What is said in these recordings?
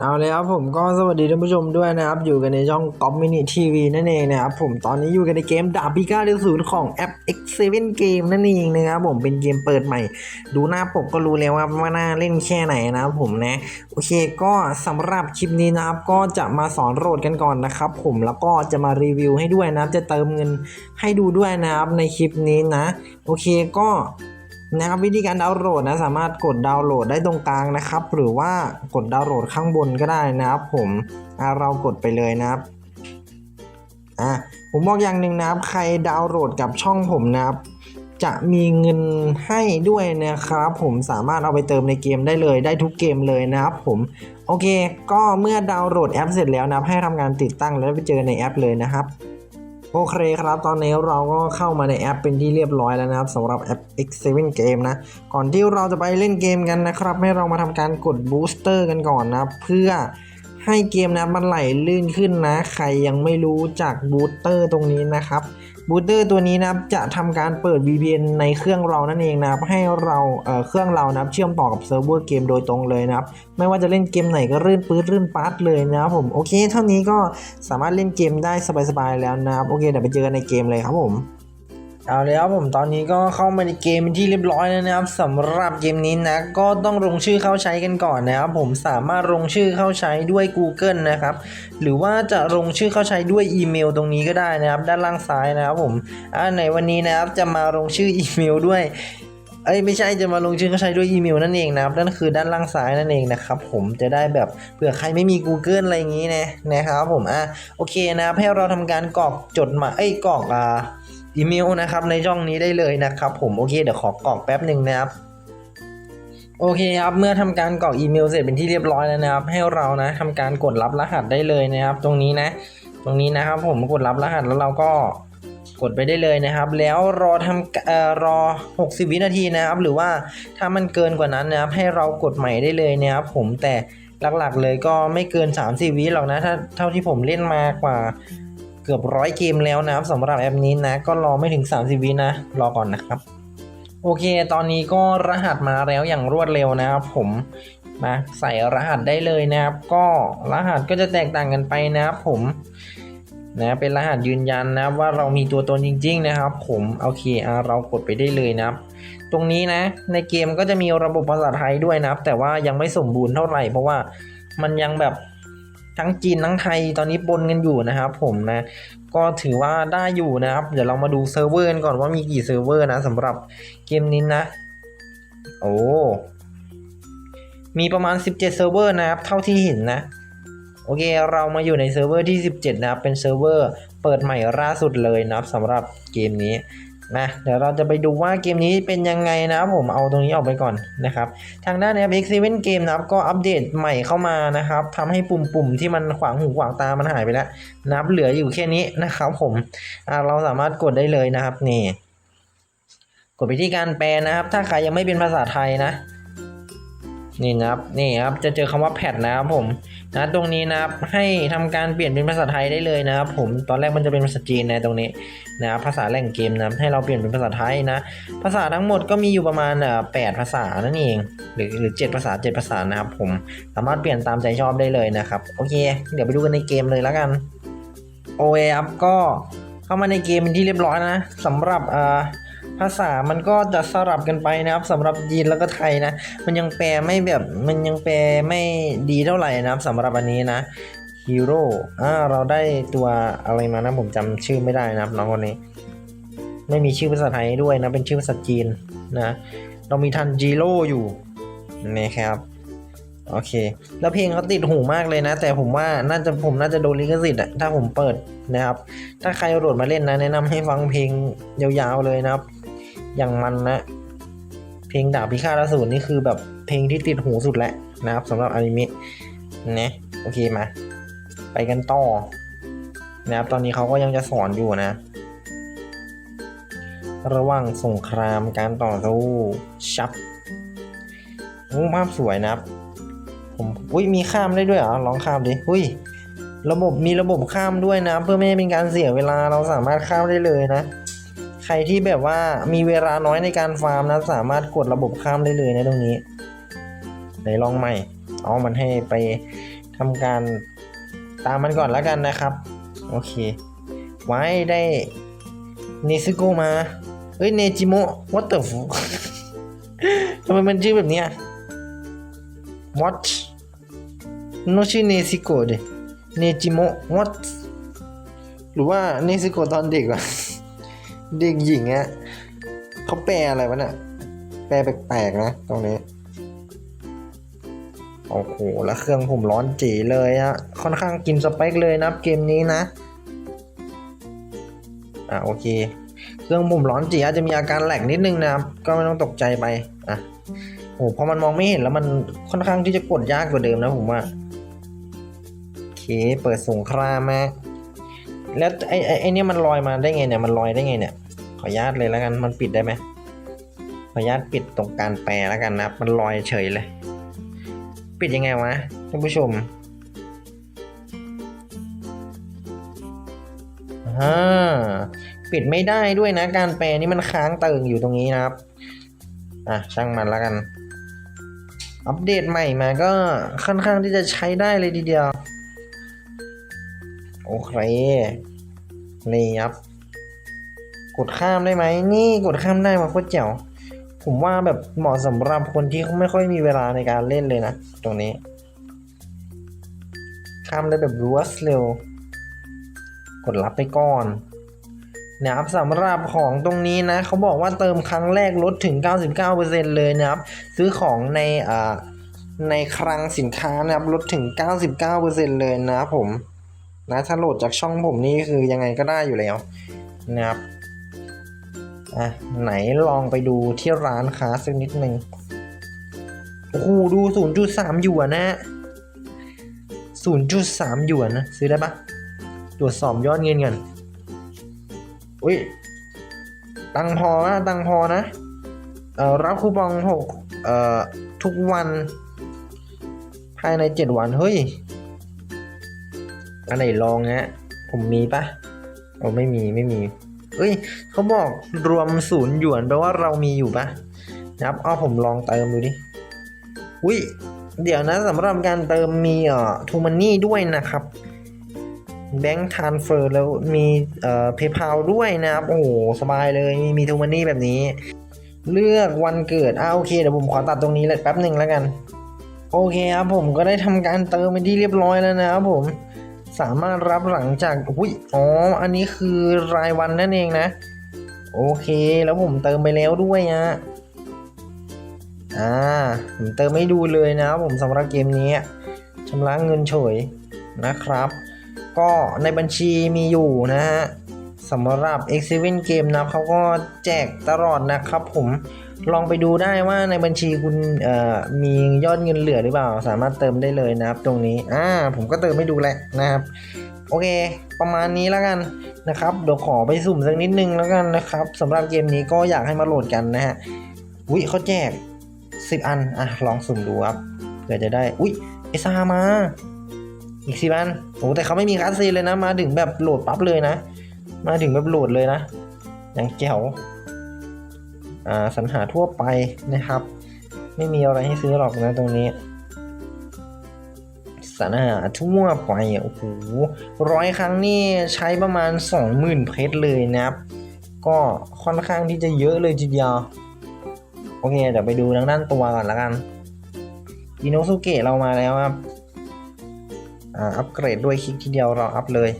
เอาเลยครับผมก็สวัสดีท่านผู้ชมด้วยนะครับ อยู่กันในช่องก๊อปมินิทีวีนั่นเองนะครับผมตอนนี้อยู่กันในเกมดาบพิฆาตศูนย์ของแอป X7 Game นั่นเองนะครับผมเป็นเกมเปิดใหม่ ดูหน้าปกก็รู้แล้วว่าว่าน่าเล่นแค่ไหนนะครับผมนะโอเคก็สำหรับคลิปนี้นะครับก็จะมาสอนโหลดกันก่อนนะครับผมแล้วก็จะมารีวิวให้ด้วยนะครับจะเติมเงินให้ดูด้วยนะครับในคลิปนี้นะ โอเคก็ นะครับวิธีการดาวน์โหลดนะสามารถกดดาวน์โหลดได้ตรงกลางนะครับ หรือว่ากดดาวน์โหลดข้างบนก็ได้นะครับผมเรากดไปเลยนะครับอะผมบอกอย่างหนึ่งนะครับ ใครดาวน์โหลดกับช่องผมนะครับ จะมีเงินให้ด้วยนะครับ ผมสามารถเอาไปเติมในเกมได้เลยได้ทุกเกมเลยนะครับผมโอเค ก็เมื่อดาวน์โหลดแอปเสร็จแล้วนะครับให้ทำงานติดตั้งแล้วไปเจอในแอปเลยนะครับ โอเคครับ ตอนนี้เราก็เข้ามาในแอปเป็นที่เรียบร้อยแล้วนะครับสำหรับแอป X7 Game นะ ก่อนที่เราจะไปเล่นเกมกันนะครับ ให้เรามาทำการกดบูสเตอร์กันก่อนนะครับเพื่อให้เกมนะมันไหลลื่นขึ้นนะ ใครยังไม่รู้จักบูสเตอร์ตรงนี้นะครับ บูตเตอร์ตัวนี้นะครับจะทำการเปิด VPN ในเครื่องเรานั่นเองนะครับให้เราเเครื่องเรานะครับเชื่อมต่อกับเซิร์ฟเวอร์เกมโดยตรงเลยนะครับไม่ว่าจะเล่นเกมไหนก็รื่นปื๊ดรื่นป๊ดเลยนะครับผมโอเค เท่านี้ก็สามารถเล่นเกมได้สบายๆแล้วนะครับโอเคเดี๋ยวไปเจอกันในเกมเลยครับผม เอาเลยครับผมตอนนี้ก็เข้ามาในเกมเป็นที่เรียบร้อยแล้วนะครับสำหรับเกมนี้นะก็ต้องลงชื่อเข้าใช้กันก่อนนะครับผมสามารถลงชื่อเข้าใช้ด้วย Google นะครับหรือว่าจะลงชื่อเข้าใช้ด้วยอีเมลตรงนี้ก็ได้นะครับ ด้านล่างซ้ายนะครับผมอ่าในวันนี้นะครับจะมาลงชื่ออีเมลด้วยเอ้ยไม่ใช่จะมาลงชื่อเข้าใช้ด้วยอีเมลนั่นเองนะครับนั่นคือด้านล่างซ้ายนั่นเองนะครับผมจะได้แบบเผื่อใครไม่มี Google อะไรอย่างนี้นะนะครับผมอะโอเคนะครับให้เราทำการกรอกจดหมายเอ้ยกรอกอ่า อีเมลนะครับในช่องนี้ได้เลยนะครับ ผมโอเคเดี๋ยวขอกรอกแป๊บหนึ่งนะครับโอเคครับเมื่อทำการกรอกอีเมลเสร็จเป็นที่เรียบร้อยแล้วนะครับ ให้เรานะทำการกดรับรหัสได้เลยนะครับ ตรงนี้นะ ตรงนี้นะครับ ผมกดรับรหัสแล้วเราก็กดไปได้เลยนะครับ แล้วรอทำเอ่อรอ 60 วินาทีนะครับ หรือว่าถ้ามันเกินกว่านั้นนะครับ ให้เรากดใหม่ได้เลยนะครับ ผมแต่หลักๆเลยก็ไม่เกิน 30 วิหรอกนะถ้าเท่าที่ผมเล่นมากว่า เกือบร้อยเกมแล้วนะครับสำหรับแอปนี้นะ ก็รอไม่ถึง 30 วินะ รอก่อนนะครับ โอเค ตอนนี้ก็รหัสมาแล้วอย่างรวดเร็วนะครับผมมาใส่รหัสได้เลยนะครับ ก็รหัสก็จะแตกต่างกันไปนะครับผมนะเป็นรหัสยืนยันนะว่าเรามีตัวตนจริง ๆ นะครับ ผมโอเคเรากดไปได้เลยนะครับ ตรงนี้นะในเกมก็จะมีระบบภาษาไทยด้วยนะครับ แต่ว่ายังไม่สมบูรณ์เท่าไหร่เพราะว่ามันยังแบบ ทั้งจีนทั้งไทยตอนนี้ปนกันอยู่นะครับผมนะ ก็ถือว่าได้อยู่นะครับ เดี๋ยวเรามาดูเซิร์ฟเวอร์กันก่อนว่ามีกี่เซิร์ฟเวอร์นะสำหรับเกมนี้นะ โอ้มีประมาณ 17 เซิร์ฟเวอร์นะครับ เท่าที่เห็นนะ โอเค เรามาอยู่ในเซิร์ฟเวอร์ที่ 17 นะครับ เป็นเซิร์ฟเวอร์เปิดใหม่ล่าสุดเลยนะครับสำหรับเกมนี้ นะเดี๋ยวเราจะไปดูว่าเกมนี้เป็นยังไงนะครับผมเอาตรงนี้ออกไปก่อนนะครับ ทางด้านแอป X7 Game นะครับก็อัปเดตใหม่เข้ามานะครับทำให้ปุ่มๆที่มันขวางหูขวางตามันหายไปแล้วนะครับเหลืออยู่แค่นี้นะครับผมเราสามารถกดได้เลยนะครับนี่ กดไปที่การแปลนะครับ ถ้าใครยังไม่เป็นภาษาไทยนะ นี่นะครับนี่ครับจะเจอคำว่าแพทนะครับผมนะตรงนี้นะครับให้ทำการเปลี่ยนเป็นภาษาไทยได้เลยนะครับ ผมตอนแรกมันจะเป็นภาษาจีนในตรงนี้นะครับภาษาแหล่งเกมนะให้เราเปลี่ยนเป็นภาษาไทยนะ ภาษาทั้งหมดก็มีอยู่ประมาณแปดภาษานั่นเอง หรือหรือเจ็ดภาษาเจ็ดภาษานะครับ ผมสามารถเปลี่ยนตามใจชอบได้เลยนะครับโอเค เดี๋ยวไปดูกันในเกมเลยแล้วกันโอเคครับก็เข้ามาในเกมเป็นที่เรียบร้อยนะสำหรับเอ่อ ภาษามันก็จะสลับกันไปนะครับสำหรับจีนแล้วก็ไทยนะ มันยังแปลไม่แบบมันยังแปลไม่ดีเท่าไหร่นะครับสำหรับอันนี้นะฮีโร่อ่าเราได้ตัวอะไรมานะผมจำชื่อไม่ได้นะครับน้องคนนี้ ไม่มีชื่อภาษาไทยด้วยนะ เป็นชื่อภาษาจีนนะ เรามีทันจิโร่อยู่นะครับโอเค แล้วเพลงเขาติดหูมากเลยนะ แต่ผมว่าน่าจะผมน่าจะโดนลิขสิทธิ์อะถ้าผมเปิดนะครับ ถ้าใครโหลดมาเล่นนะ แนะนำให้ฟังเพลงยาวๆเลยนะครับ อย่างมันนะ เพลงดาบพิฆาตอสูรนี่คือแบบเพลงที่ติดหูสุดแหละนะครับสำหรับอนิเมะนะโอเคมา ไปกันต่อนะครับตอนนี้เขาก็ยังจะสอนอยู่นะ ระหว่างสงครามการต่อสู้ชับโอ้ภาพสวยนะครับผมอุ้ยมีข้ามได้ด้วยเหรอลองข้ามดิอุ้ยระบบมีระบบข้ามด้วยนะ เพื่อไม่ให้เป็นการเสียเวลาเราสามารถข้ามได้เลยนะ ใครที่แบบว่ามีเวลาน้อยในการฟาร์มนะสามารถกดระบบข้ามได้เลยนะตรงนี้ไหนลองใหม่อ๋อมันให้ไปทำการตามมันก่อนแล้วกันนะครับ โอเค ไว้ได้เนซึโกมาเฮ้ยเนจิโม what the fuck ทำไมมันชื่อแบบเนี้ย what โนชื่อเนซิโกดิเนจิโมะ what หรือว่าเนซิโกตอนเด็กวะ เด็กหญิงอะเขาแปลอะไรวะเนี่ยแปลแปลกๆนะ ตรงนี้ โอ้โห แล้วเครื่องผมร้อนจีเลยอะค่อนข้างกินสเปคเลยนะเกมนี้นะ อะโอเค เครื่องผมร้อนจีอาจจะมีอาการแหลกนิดนึงนะครับ ก็ไม่ต้องตกใจไป อะโอ้พอมันมองไม่เห็นแล้วมันค่อนข้างที่จะกดยากกว่าเดิมนะผมว่าโอเค เปิดสงครามมาแล้วไอ้ไอ้เนี่ยมันลอยมาได้ไงเนี่ย มันลอยได้ไงเนี่ย ออนุญาตเลยแล้วกันมันปิดได้ไหมขออนุญาตปิดตรงการแปลแล้วกันนะครับมันลอยเฉยเลย ปิดยังไงวะท่านผู้ชมอ่าปิดไม่ได้ด้วยนะ การแปลนี่มันค้างเติ่งอยู่ตรงนี้นะครับอะช่างมันแล้วกัน อัปเดตใหม่มาก็ค่อนข้างที่จะใช้ได้เลยทีเดียว โอเค นี่ครับ กดข้ามได้ไหมนี่กดข้ามได้มาโคตรเจ๋วผมว่าแบบเหมาะสำหรับคนที่เขาไม่ค่อยมีเวลาในการเล่นเลยนะ ตรงนี้ ข้ามได้แบบรวดเร็ว กดรับไปก่อนนะครับสำหรับของตรงนี้นะเขาบอกว่าเติมครั้งแรกลดถึง 99%เลยนะครับ ซื้อของในอ่าในคลังสินค้านะครับลดถึง 99%เลยนะผมนะถ้าโหลดจากช่องผมนี่คือยังไงก็ได้อยู่แล้วนะครับ อะไหนลองไปดูที่ร้านค้าสักนิดหนึ่งโอ้โหดู 0.3 หยวนนะ 0.3 หยวนนะ ซื้อได้ปะตรวจสอบยอดเงินกันอุ้ย ตังพอนะตังพอนะ เอ่อ รับคูปองหกเอ่อ ทุกวัน ภายใน7วัน เฮ้ย อันไหนลองฮะผมมีปะโอ้ไม่มี ไม่มี เอ้ยเขาบอกรวมศูนย์หยวนแปลว่าเรามีอยู่ปะนะครับเอาผมลองเติมดูดิอุ้ยเดี๋ยวนะสำหรับการเติมมีเอ่อทูมันนี่ด้วยนะครับแบงค์ทานเฟอร์แล้วมีเอ่อเพย์พาด้วยนะครับ โอ้โห สบายเลยมีมีทูมันนี่แบบนี้ เลือกวันเกิดอ่าโอเคเดี๋ยวผมขอตัดตรงนี้เลยแป๊บหนึ่งแล้วกัน โอเคครับผมก็ได้ทำการเติมเป็นที่เรียบร้อยแล้วนะครับผม สามารถรับหลังจากอุ้ยอ๋อ อันนี้คือรายวันนั่นเองนะ โอเค แล้วผมเติมไปแล้วด้วยนะอ่า ผมเติมไม่ดูเลยนะผมสำหรับเกมนี้ชำระเงินเฉยนะครับ ก็ในบัญชีมีอยู่นะฮะสำหรับ X7 Game นะเขาก็แจกตลอดนะครับผม ลองไปดูได้ว่าในบัญชีคุณมียอดเงินเหลือหรือเปล่า สามารถเติมได้เลยนะครับ ตรงนี้อ่าผมก็เติมไม่ดูแหละนะครับ โอเค ประมาณนี้แล้วกันนะครับเดี๋ยวขอไปสุ่มสักนิดนึงแล้วกันนะครับสำหรับเกมนี้ก็อยากให้มาโหลดกันนะฮะอุ้ยเขาแจก 10 อันอะลองสุ่มดูครับเผื่อจะได้อุ้ยเอซามา อีกสิบอันโอ้แต่เขาไม่มีคัสซีเลยนะ มาถึงแบบโหลดปั๊บเลยนะ มาถึงแบบโหลดเลยนะอย่างแจ๋วอ่า สรรหาทั่วไปนะครับ ไม่มีอะไรให้ซื้อหรอกนะตรงนี้สรรหาทั่วไปโอ้โหร้อยครั้งนี่ใช้ประมาณ 20,000 เพชรเลยนะครับ ก็ค่อนข้างที่จะเยอะเลยทีเดียวโอเคเดี๋ยวไปดูทางด้านตัวก่อนละกันอินโนสุเกะเรามาแล้วครับอัปเกรดด้วยคลิกทีเดียวเราอัพเลย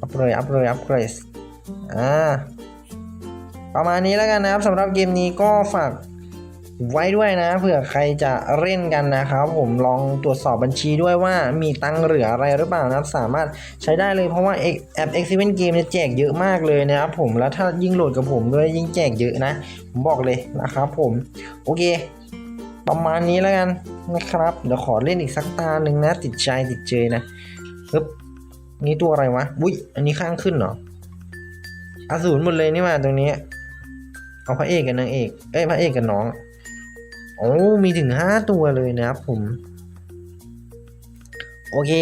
อัพเลย อัพเลย อัพเกรด อ่า ประมาณนี้แล้วกันนะครับสำหรับเกมนี้ก็ฝากไว้ด้วยนะเผื่อใครจะเล่นกันนะครับ ผมลองตรวจสอบบัญชีด้วยว่ามีตังค์เหลืออะไรหรือเปล่านะครับ สามารถใช้ได้เลยเพราะว่าแอป X7 Game เนี่ยแจกเยอะมากเลยนะครับผมแล้วถ้ายิ่งโหลดกับผมด้วยยิ่งแจกเยอะนะ ผมบอกเลยนะครับผม โอเค ประมาณนี้แล้วกันนะครับ เดี๋ยวขอเล่นอีกสักตาหนึ่งนะ ติดใจติดเจยนะปึ๊บนี่ตัวอะไรวะอุ้ยอันนี้ข้างขึ้นเหรออสูรหมดเลยนี่มาตรงนี้ เอาพระเอกกับนางเอก เอ้ยพระเอกกับน้อง โอ้มีถึงห้าตัวเลยนะครับผม โอเค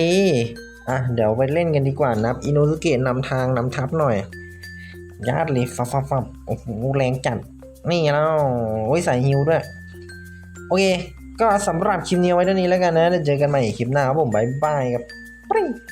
อะ เดี๋ยวไปเล่นกันดีกว่านะครับอินโนสุเกะนำทางนำทัพหน่อย ญาติเลยฟับฟับฟับโอ้โหแรงจัด นี่แล้วโอ้ยใส่ฮิวด้วย โอเค ก็สำหรับคลิปนี้ไว้เท่านี้แล้วกันนะเดี๋ยวเจอกันใหม่คลิปหน้าครับผมบายบายครับ One more time,